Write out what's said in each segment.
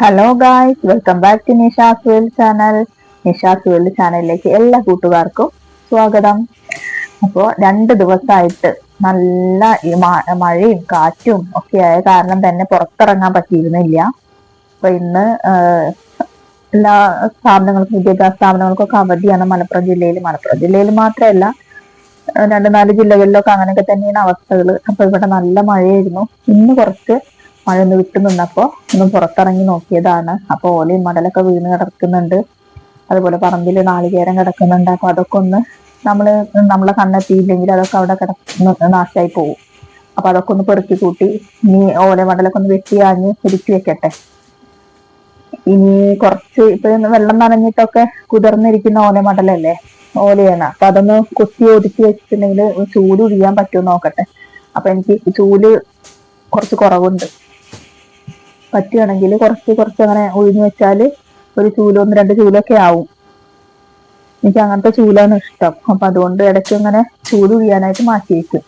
Hello guys welcome back to Nisha's world channel Nisha's world ചാനലിലേക്ക് എല്ലാ കൂട്ടുകാർക്കും സ്വാഗതം. അപ്പോൾ രണ്ട് ദിവസമായിട്ട് നല്ല മഴയും കാറ്റും ഒക്കെ ആയ കാരണം തന്നെ പുറത്തിറങ്ങാൻ പറ്റിയിരുന്നില്ല. അപ്പൊ ഇന്ന് എല്ലാ സ്ഥാപനങ്ങൾക്കും വിദ്യാഭ്യാസ സ്ഥാപനങ്ങൾക്കൊക്കെ അവധിയാണ് മലപ്പുറം ജില്ലയിൽ മലപ്പുറം ജില്ലയിൽ മാത്രമല്ല രണ്ട് നാല് ജില്ലകളിലൊക്കെ അങ്ങനെയൊക്കെ തന്നെയാണ് അവസ്ഥകൾ അപ്പൊ ഇവിടെ നല്ല മഴയായിരുന്നു. ഇന്ന് കുറച്ച് മഴ ഒന്ന് വിട്ടു നിന്നപ്പോ ഒന്ന് പുറത്തിറങ്ങി നോക്കിയതാണ്. അപ്പൊ ഓലയും മടലൊക്കെ വീണ് കിടക്കുന്നുണ്ട്. അതുപോലെ പറമ്പിൽ നാളികേരം കിടക്കുന്നുണ്ട്. അപ്പൊ അതൊക്കെ ഒന്ന് നമ്മൾ നമ്മളെ കണ്ണെത്തിയില്ലെങ്കിൽ അതൊക്കെ അവിടെ കിടക്കുന്ന നാശമായി പോകും അപ്പൊ അതൊക്കെ ഒന്ന് പെറുക്കി കൂട്ടി ഇനി ഓല മടലൊക്കെ ഒന്ന് വെട്ടി ആഞ്ഞ് ഒരുക്കി വെക്കട്ടെ. ഇനി കുറച്ച് ഇപ്പൊ വെള്ളം നനഞ്ഞിട്ടൊക്കെ കുതിർന്നിരിക്കുന്ന ഓല മടലല്ലേ ഓലയാണ്. അപ്പൊ അതൊന്ന് കുത്തി ഒതുക്കി വെച്ചിട്ടുണ്ടെങ്കിൽ ചൂട് ഒഴിയാൻ പറ്റുമോ നോക്കട്ടെ. അപ്പൊ എനിക്ക് ചൂൽ കുറച്ച് കുറവുണ്ട്. പറ്റുകയാണെങ്കിൽ കുറച്ച് കുറച്ച് അങ്ങനെ ഒഴിഞ്ഞു വെച്ചാൽ ഒരു ചൂൽ ഒന്ന് രണ്ട് ചൂലൊക്കെ ആവും. എനിക്ക് അങ്ങനത്തെ ചൂലാണ് ഇഷ്ടം. അപ്പൊ അതുകൊണ്ട് ഇടയ്ക്ക് ഇങ്ങനെ ചൂട് ചെയ്യാനായിട്ട് മാറ്റി വെക്കും.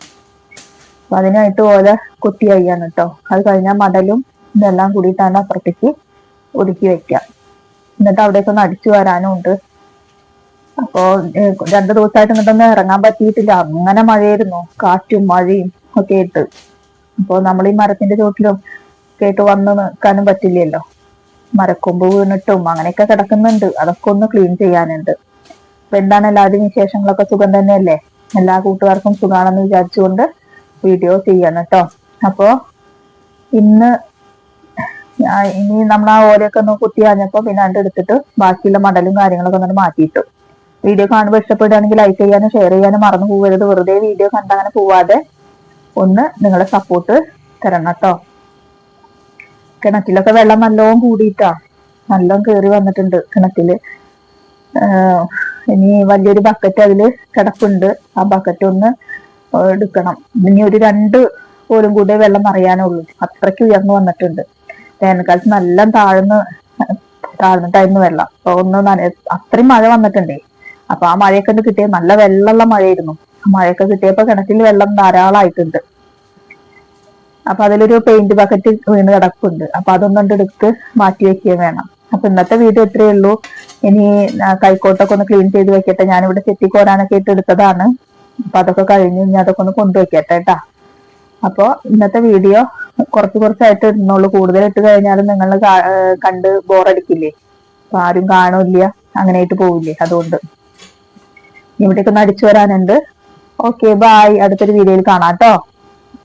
അപ്പൊ അതിനായിട്ട് ഓല കൊത്തി കഴിയാണ് കേട്ടോ. അത് കഴിഞ്ഞാൽ മടലും ഇതെല്ലാം കൂടിയിട്ടാണ് അപ്പുറത്തേക്ക് ഒതുക്കി വെക്കാം എന്നിട്ട് അവിടേക്ക് ഒന്ന് അടിച്ചു വരാനും ഉണ്ട്. അപ്പോ രണ്ടു ദിവസമായിട്ട് ഇങ്ങോട്ടൊന്നും ഇറങ്ങാൻ പറ്റിയിട്ടില്ല. അങ്ങനെ മഴയായിരുന്നു. കാറ്റും മഴയും ഒക്കെ ആയിട്ട്. അപ്പോൾ നമ്മൾ ഈ മരത്തിന്റെ ചോട്ടിലും കേട്ട് വന്ന് നിൽക്കാനും പറ്റില്ലല്ലോ. മരക്കൊമ്പ് വീണിട്ടും അങ്ങനെയൊക്കെ കിടക്കുന്നുണ്ട്. അതൊക്കെ ഒന്ന് ക്ലീൻ ചെയ്യാനുണ്ട്. അപ്പൊ എന്താണ് എല്ലാവരുടെയും വിശേഷങ്ങളൊക്കെ? സുഖം തന്നെയല്ലേ? എല്ലാ കൂട്ടുകാർക്കും സുഖമാണെന്ന് വിചാരിച്ചുകൊണ്ട് വീഡിയോ ചെയ്യണം കേട്ടോ അപ്പോ ഇന്ന് ഇനി നമ്മൾ ആ ഓലയൊക്കെ ഒന്ന് കുത്തി കഴിഞ്ഞപ്പോ പിന്നെ അതിന്റെ എടുത്തിട്ട് ബാക്കിയുള്ള മടലും കാര്യങ്ങളൊക്കെ ഒന്ന് മാറ്റിയിട്ടു. വീഡിയോ കാണുമ്പോൾ ഇഷ്ടപ്പെടുകയാണെങ്കിൽ ലൈക്ക് ചെയ്യാനും ഷെയർ ചെയ്യാനും മറന്നു പോകരുത്. വെറുതെ വീഡിയോ കണ്ടങ്ങനെ പോവാതെ ഒന്ന് നിങ്ങളുടെ സപ്പോർട്ട് തരണം കേട്ടോ കിണറ്റിലൊക്കെ വെള്ളം നല്ലോണം കൂടിയിട്ടാ. നല്ലോണം കേറി വന്നിട്ടുണ്ട് കിണറ്റിൽ. ഇനി വലിയൊരു ബക്കറ്റ് അതിൽ കിടപ്പുണ്ട്. ആ ബക്കറ്റ് ഒന്ന് എടുക്കണം. ഇനി ഒരു രണ്ട് പോലും കൂടെ വെള്ളം അറിയാനുള്ളൂ. അത്രയ്ക്ക് ഉയർന്നു വന്നിട്ടുണ്ട്. വേനൽക്കാലത്ത് നല്ല താഴ്ന്ന് താഴ്ന്നിട്ടായിരുന്നു വെള്ളം. അപ്പൊ ഒന്ന് നന അത്രയും മഴ വന്നിട്ടുണ്ടേ. അപ്പൊ ആ മഴയൊക്കെ കിട്ടിയ നല്ല വെള്ളമുള്ള മഴയായിരുന്നു. മഴയൊക്കെ കിട്ടിയപ്പോ കിണറ്റിൽ വെള്ളം ധാരാളമായിട്ടുണ്ട് അപ്പൊ അതിലൊരു പെയിന്റ് ബക്കറ്റ് വീണ് കിടപ്പുണ്ട്. അപ്പൊ അതൊന്നും എടുത്ത് മാറ്റി വെക്കുകയും വേണം. അപ്പൊ ഇന്നത്തെ വീഡിയോ ഇത്രയേ ഉള്ളൂ. ഇനി കൈക്കോട്ടൊക്കെ ഒന്ന് ക്ലീൻ ചെയ്ത് വെക്കട്ടെ. ഞാനിവിടെ ചെത്തിക്കോരാനൊക്കെ ഇട്ട് എടുത്തതാണ്. അപ്പൊ അതൊക്കെ കഴിഞ്ഞ് ഇനി അതൊക്കെ ഒന്ന് കൊണ്ടുവയ്ക്കട്ടെ കേട്ടാ അപ്പൊ ഇന്നത്തെ വീഡിയോ കുറച്ച് കുറച്ചായിട്ട് ഇടുന്നുള്ളൂ. കൂടുതൽ ഇട്ട് കഴിഞ്ഞാലും നിങ്ങൾ കണ്ട് ബോറടിക്കില്ലേ? അപ്പൊ ആരും കാണില്ല. അങ്ങനെയായിട്ട് പോവില്ലേ അതുകൊണ്ട്. ഇവിടേക്ക് ഒന്ന് അടിച്ചു വരാനുണ്ട്. ഓക്കെ ബായ് അടുത്തൊരു വീഡിയോയിൽ കാണാം കേട്ടോ